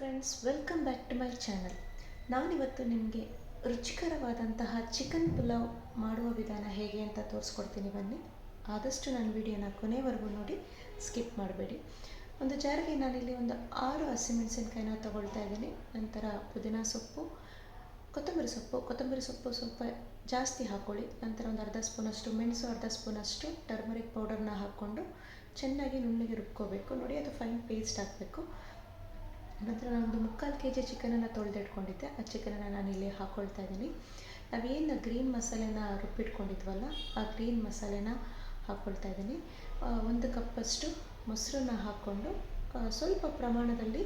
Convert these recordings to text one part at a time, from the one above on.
Friends welcome back to my channel ನಾನಿವತ್ತು ನಿಮಗೆ ರುಚಿಕರವಾದಂತಹ chicken pulao ಮಾಡುವ ವಿಧಾನ ಹೇಗೆ ಅಂತ ತೋರಿಸ್ಕೊಡ್ತೀನಿ ಬನ್ನಿ. ಆದಷ್ಟು ನನ್ನ ವಿಡಿಯೋನ ಕೊನೆವರೆಗೂ ನೋಡಿ ಸ್ಕಿಪ್ ಮಾಡಬೇಡಿ. ಒಂದು ಜಾರಿಗೆ ನಾನಿಲ್ಲಿ ಒಂದು ಆರು ಹಸಿಮೆಣಸಿನ್ಕಾಯಿನ ತಗೊಳ್ತಾ ಇದ್ದೀನಿ. ನಂತರ ಪುದೀನ ಸೊಪ್ಪು, ಕೊತ್ತಂಬರಿ ಸೊಪ್ಪು ಕೊತ್ತಂಬರಿ ಸೊಪ್ಪು ಸ್ವಲ್ಪ ಜಾಸ್ತಿ ಹಾಕ್ಕೊಳ್ಳಿ ನಂತರ ಒಂದು ಅರ್ಧ ಸ್ಪೂನಷ್ಟು ಮೆಣಸು, ಅರ್ಧ ಸ್ಪೂನಷ್ಟು ಟರ್ಮರಿಕ್ ಪೌಡರ್ನ ಹಾಕ್ಕೊಂಡು ಚೆನ್ನಾಗಿ ನುಣ್ಣಗೆ ರುಬ್ಕೋಬೇಕು. ನೋಡಿ, ಅದು ಫೈನ್ ಪೇಸ್ಟ್ ಹಾಕಬೇಕು ನಂತರ ನಾನೊಂದು ಮುಕ್ಕಾಲು ಕೆ ಜಿ ಚಿಕನನ್ನು ತೊಳೆದಿಟ್ಕೊಂಡಿದ್ದೆ. ಆ ಚಿಕನನ್ನು ನಾನು ಇಲ್ಲಿ ಹಾಕ್ಕೊಳ್ತಾ ಇದ್ದೀನಿ. ನಾವೇನು ಗ್ರೀನ್ ಮಸಾಲೆನ ರುಬ್ಬಿಟ್ಕೊಂಡಿದ್ವಲ್ಲ ಆ ಗ್ರೀನ್ ಮಸಾಲೆನ ಹಾಕ್ಕೊಳ್ತಾ ಇದ್ದೀನಿ. ಆ, ಒಂದು ಕಪ್ಪಷ್ಟು ಮೊಸರನ್ನ ಹಾಕ್ಕೊಂಡು ಸ್ವಲ್ಪ ಪ್ರಮಾಣದಲ್ಲಿ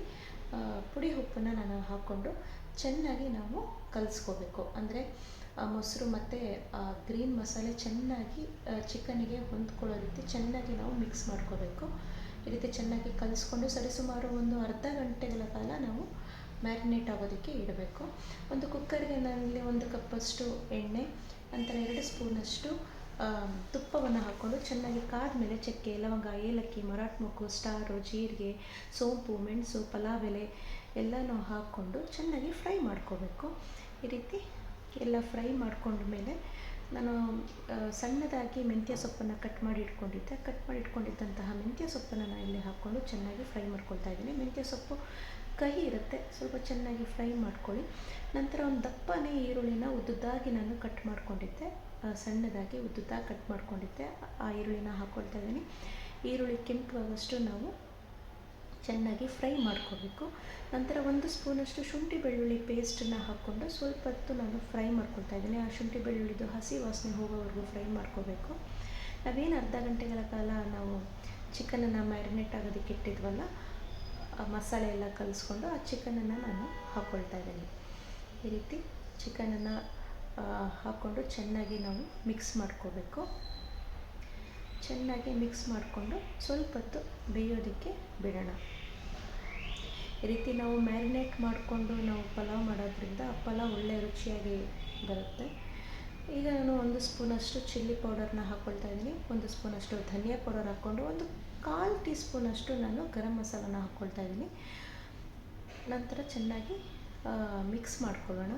ಪುಡಿ ಉಪ್ಪನ್ನು ನಾನು ಹಾಕ್ಕೊಂಡು ಚೆನ್ನಾಗಿ ನಾವು ಕಲಿಸ್ಕೋಬೇಕು. ಅಂದರೆ ಮೊಸರು ಮತ್ತು ಗ್ರೀನ್ ಮಸಾಲೆ ಚೆನ್ನಾಗಿ ಚಿಕನಿಗೆ ಹೊಂದ್ಕೊಳ್ಳೋ ರೀತಿ ಚೆನ್ನಾಗಿ ನಾವು ಮಿಕ್ಸ್ ಮಾಡ್ಕೋಬೇಕು. ಈ ರೀತಿ ಚೆನ್ನಾಗಿ ಕಲಿಸ್ಕೊಂಡು ಸರಿಸುಮಾರು ಒಂದು ಅರ್ಧ ಗಂಟೆಗಳ ಕಾಲ ನಾವು ಮ್ಯಾರಿನೇಟ್ ಆಗೋದಕ್ಕೆ ಇಡಬೇಕು. ಒಂದು ಕುಕ್ಕರ್ಗೆ ನಾನಿಲ್ಲಿ ಒಂದು ಕಪ್ಪಷ್ಟು ಎಣ್ಣೆ, ನಂತರ ಎರಡು ಸ್ಪೂನಷ್ಟು ತುಪ್ಪವನ್ನು ಹಾಕ್ಕೊಂಡು ಚೆನ್ನಾಗಿ ಕಾದ್ಮೇಲೆ ಚಕ್ಕೆ, ಲವಂಗ, ಏಲಕ್ಕಿ, ಮರಾಠ ಮೊಗ್ಗು ಸ್ಟಾರು, ಜೀರಿಗೆ, ಸೋಂಪು, ಮೆಣಸು, ಪಲಾವ್ ಎಲೆ ಎಲ್ಲನೂ ಹಾಕ್ಕೊಂಡು ಚೆನ್ನಾಗಿ ಫ್ರೈ ಮಾಡ್ಕೋಬೇಕು. ಈ ರೀತಿ ಎಲ್ಲ ಫ್ರೈ ಮಾಡ್ಕೊಂಡ್ಮೇಲೆ ನಾನು ಸಣ್ಣದಾಗಿ ಮೆಂತ್ಯ ಸೊಪ್ಪನ್ನು ಕಟ್ ಮಾಡಿ ಇಟ್ಕೊಂಡಿದ್ದೆ. ಕಟ್ ಮಾಡಿ ಇಟ್ಕೊಂಡಿದ್ದಂತಹ ಮೆಂತ್ಯ ಸೊಪ್ಪನ್ನು ನಾನು ಇಲ್ಲಿ ಹಾಕ್ಕೊಂಡು ಚೆನ್ನಾಗಿ ಫ್ರೈ ಮಾಡ್ಕೊಳ್ತಾ ಇದ್ದೀನಿ. ಮೆಂತ್ಯ ಸೊಪ್ಪು ಕಹಿ ಇರುತ್ತೆ. ಸ್ವಲ್ಪ ಚೆನ್ನಾಗಿ ಫ್ರೈ ಮಾಡ್ಕೊಳ್ಳಿ. ನಂತರ ಒಂದು ದಪ್ಪನೇ ಈರುಳ್ಳಿನ ಉದ್ದುದ್ದಾಗಿ ನಾನು ಕಟ್ ಮಾಡ್ಕೊಂಡಿದ್ದೆ. ಸಣ್ಣದಾಗಿ ಉದ್ದುದ್ದಾಗಿ ಕಟ್ ಮಾಡ್ಕೊಂಡಿದ್ದೆ. ಆ, ಈರುಳ್ಳಿನ ಹಾಕ್ಕೊಳ್ತಾ ಇದ್ದೀನಿ. ಈರುಳ್ಳಿ ಕೆಂಪು ಆಗೋಷ್ಟು ನಾವು ಚೆನ್ನಾಗಿ ಫ್ರೈ ಮಾಡ್ಕೋಬೇಕು. ನಂತರ ಒಂದು ಸ್ಪೂನಷ್ಟು ಶುಂಠಿ ಬೆಳ್ಳುಳ್ಳಿ ಪೇಸ್ಟನ್ನು ಹಾಕ್ಕೊಂಡು ಸ್ವಲ್ಪ ಹೊತ್ತು ನಾನು ಫ್ರೈ ಮಾಡ್ಕೊಳ್ತಾ ಇದ್ದೀನಿ. ಆ ಶುಂಠಿ ಬೆಳ್ಳುಳ್ಳಿದು ಹಸಿ ವಾಸನೆ ಹೋಗೋವರೆಗೂ ಫ್ರೈ ಮಾಡ್ಕೋಬೇಕು. ನಾವೇನು ಅರ್ಧ ಗಂಟೆಗಳ ಕಾಲ ನಾವು ಚಿಕನನ್ನು ಮ್ಯಾರಿನೇಟ್ ಆಗೋದಕ್ಕೆ ಇಟ್ಟಿದ್ವಲ್ಲ, ಆ ಮಸಾಲೆ ಎಲ್ಲ ಕಲಿಸ್ಕೊಂಡು ಆ ಚಿಕನನ್ನು ನಾನು ಹಾಕ್ಕೊಳ್ತಾ ಇದ್ದೀನಿ. ಈ ರೀತಿ ಚಿಕನನ್ನು ಹಾಕ್ಕೊಂಡು ಚೆನ್ನಾಗಿ ನಾವು ಮಿಕ್ಸ್ ಮಾಡ್ಕೋಬೇಕು. ಚೆನ್ನಾಗಿ ಮಿಕ್ಸ್ ಮಾಡಿಕೊಂಡು ಸ್ವಲ್ಪ ಹೊತ್ತು ಬೇಯೋದಕ್ಕೆ ಬಿಡೋಣ. ಈ ರೀತಿ ನಾವು ಮ್ಯಾರಿನೇಟ್ ಮಾಡಿಕೊಂಡು ನಾವು ಪಲಾವ್ ಮಾಡೋದ್ರಿಂದ ಪಲಾವ್ ಒಳ್ಳೆ ರುಚಿಯಾಗಿ ಬರುತ್ತೆ. ಈಗ ನಾನು ಒಂದು ಸ್ಪೂನಷ್ಟು ಚಿಲ್ಲಿ ಪೌಡರ್ನ ಹಾಕ್ಕೊಳ್ತಾ ಇದ್ದೀನಿ. ಒಂದು ಸ್ಪೂನಷ್ಟು ಧನಿಯಾ ಪೌಡರ್ ಹಾಕ್ಕೊಂಡು ಒಂದು ಕಾಲು ಟೀ ಸ್ಪೂನಷ್ಟು ನಾನು ಗರಂ ಮಸಾಲನ ಹಾಕ್ಕೊಳ್ತಾ ಇದ್ದೀನಿ. ನಂತರ ಚೆನ್ನಾಗಿ ಮಿಕ್ಸ್ ಮಾಡ್ಕೊಳ್ಳೋಣ.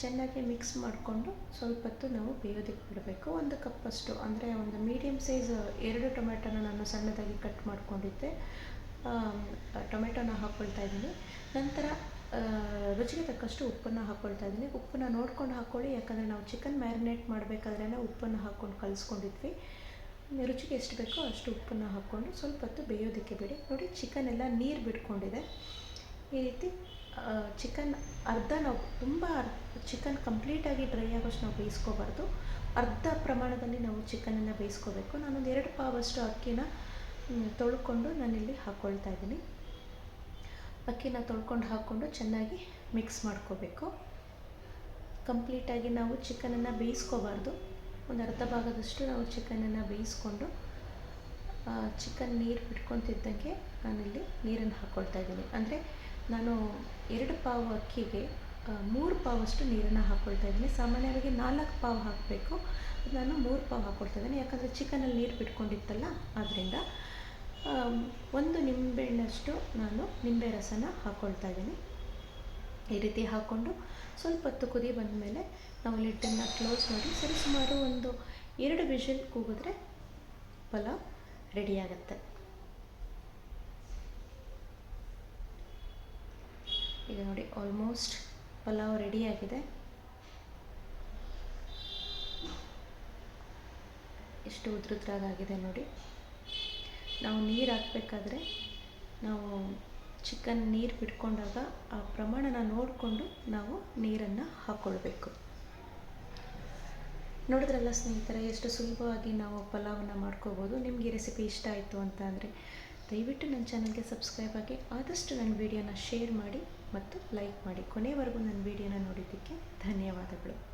ಚೆನ್ನಾಗಿ ಮಿಕ್ಸ್ ಮಾಡಿಕೊಂಡು ಸ್ವಲ್ಪ ಹೊತ್ತು ನಾವು ಬೇಯೋದಕ್ಕೆ ಬಿಡಬೇಕು. ಒಂದು ಕಪ್ಪಷ್ಟು ಅಂದರೆ ಒಂದು ಮೀಡಿಯಮ್ ಸೈಜ್ ಎರಡು ಟೊಮೆಟೊನ ನಾನು ಸಣ್ಣದಾಗಿ ಕಟ್ ಮಾಡ್ಕೊಂಡಿದ್ದೆ. ಟೊಮೆಟೊನ ಹಾಕ್ಕೊಳ್ತಾ ಇದ್ದೀನಿ. ನಂತರ ರುಚಿಗೆ ತಕ್ಕಷ್ಟು ಉಪ್ಪನ್ನು ಹಾಕ್ಕೊಳ್ತಾ ಇದ್ದೀನಿ. ಉಪ್ಪನ್ನು ನೋಡ್ಕೊಂಡು ಹಾಕ್ಕೊಳ್ಳಿ ಯಾಕಂದರೆ ನಾವು ಚಿಕನ್ ಮ್ಯಾರಿನೇಟ್ ಮಾಡಬೇಕಾದ್ರೆ ಉಪ್ಪನ್ನು ಹಾಕ್ಕೊಂಡು ಕಲಿಸ್ಕೊಂಡಿದ್ವಿ. ರುಚಿಗೆ ಎಷ್ಟು ಬೇಕೋ ಅಷ್ಟು ಉಪ್ಪನ್ನು ಹಾಕ್ಕೊಂಡು ಸ್ವಲ್ಪ ಹೊತ್ತು ಬೇಯೋದಕ್ಕೆ ಬಿಡಿ. ನೋಡಿ ಚಿಕನ್ ಎಲ್ಲ ನೀರು ಬಿಟ್ಕೊಂಡಿದೆ. ಈ ರೀತಿ ಚಿಕನ್ ಅರ್ಧ ನಾವು ತುಂಬ ಚಿಕನ್ ಕಂಪ್ಲೀಟಾಗಿ ಡ್ರೈ ಆಗೋಷ್ಟು ನಾವು ಬೇಯಿಸ್ಕೋಬಾರ್ದು. ಅರ್ಧ ಪ್ರಮಾಣದಲ್ಲಿ ನಾವು ಚಿಕನನ್ನು ಬೇಯಿಸ್ಕೋಬೇಕು. ನಾನೊಂದು ಎರಡು ಪಾವಷ್ಟು ಅಕ್ಕಿನ ತೊಳ್ಕೊಂಡು ನಾನಿಲ್ಲಿ ಹಾಕ್ಕೊಳ್ತಾ ಇದ್ದೀನಿ. ಅಕ್ಕಿನ ತೊಳ್ಕೊಂಡು ಹಾಕ್ಕೊಂಡು ಚೆನ್ನಾಗಿ ಮಿಕ್ಸ್ ಮಾಡ್ಕೋಬೇಕು. ಕಂಪ್ಲೀಟಾಗಿ ನಾವು ಚಿಕನನ್ನು ಬೇಯಿಸ್ಕೋಬಾರ್ದು. ಒಂದು ಅರ್ಧ ಭಾಗದಷ್ಟು ನಾವು ಚಿಕನನ್ನು ಬೇಯಿಸ್ಕೊಂಡು ಚಿಕನ್ ನೀರು ಬಿಟ್ಕೊತಿದ್ದಂಗೆ ನಾನಿಲ್ಲಿ ನೀರನ್ನು ಹಾಕ್ಕೊಳ್ತಾ ಇದ್ದೀನಿ. ಅಂದರೆ ನಾನು ಎರಡು ಪಾವು ಅಕ್ಕಿಗೆ ಮೂರು ಪಾವಷ್ಟು ನೀರನ್ನು ಹಾಕ್ಕೊಳ್ತಾ ಇದ್ದೀನಿ. ಸಾಮಾನ್ಯವಾಗಿ ನಾಲ್ಕು ಪಾವು ಹಾಕಬೇಕು. ನಾನು ಮೂರು ಪಾವು ಹಾಕ್ಕೊಳ್ತಾ ಇದ್ದೀನಿ. ಯಾಕಂದರೆ ಚಿಕನಲ್ಲಿ ನೀರು ಬಿಟ್ಕೊಂಡಿತ್ತಲ್ಲ ಆದ್ದರಿಂದ ಒಂದು ನಿಂಬೆಹಣ್ಣಷ್ಟು ನಾನು ನಿಂಬೆ ರಸನ ಹಾಕ್ಕೊಳ್ತಾ ಇದ್ದೀನಿ. ಈ ರೀತಿ ಹಾಕ್ಕೊಂಡು ಸ್ವಲ್ಪ ಹೊತ್ತು ಕುದಿ ಬಂದ ಮೇಲೆ ನಾವು ಲಿಡ್ಡನ್ನು ಕ್ಲೋಸ್ ಮಾಡಿ ಸರಿಸುಮಾರು ಒಂದು ಎರಡು ವಿಷಲ್ ಕೂಗಿದ್ರೆ ಪಲಾವ್ ರೆಡಿಯಾಗತ್ತೆ ಈಗ ನೋಡಿ ಆಲ್ಮೋಸ್ಟ್ ಪಲಾವ್ ರೆಡಿಯಾಗಿದೆ ಎಷ್ಟು ಉದ್ರುದ್ರಾಗಿದೆ ನೋಡಿ. ನಾವು ನೀರು ಹಾಕಬೇಕಾದ್ರೆ ನಾವು ಚಿಕನ್ ನೀರು ಬಿಟ್ಕೊಂಡಾಗ ಆ ಪ್ರಮಾಣನ ನೋಡಿಕೊಂಡು ನಾವು ನೀರನ್ನು ಹಾಕ್ಕೊಳ್ಬೇಕು ನೋಡಿದ್ರಲ್ಲ ಸ್ನೇಹಿತರೆ, ಎಷ್ಟು ಸುಲಭವಾಗಿ ನಾವು ಪಲಾವನ್ನು ಮಾಡ್ಕೋಬೋದು. ನಿಮಗೆ ರೆಸಿಪಿ ಇಷ್ಟ ಆಯಿತು ಅಂತ ಅಂದರೆ ದಯವಿಟ್ಟು ನನ್ನ ಚಾನಲ್ಗೆ ಸಬ್ಸ್ಕ್ರೈಬ್ ಆಗಿ, ಆದಷ್ಟು ನನ್ನ ವಿಡಿಯೋನ ಶೇರ್ ಮಾಡಿ. ಮತ್ತು ಲೈಕ್ ಮಾಡಿ ಕೊನೆವರೆಗೂ ನನ್ನ ವಿಡಿಯೋನ ನೋಡಿದ್ದಕ್ಕೆ ಧನ್ಯವಾದಗಳು.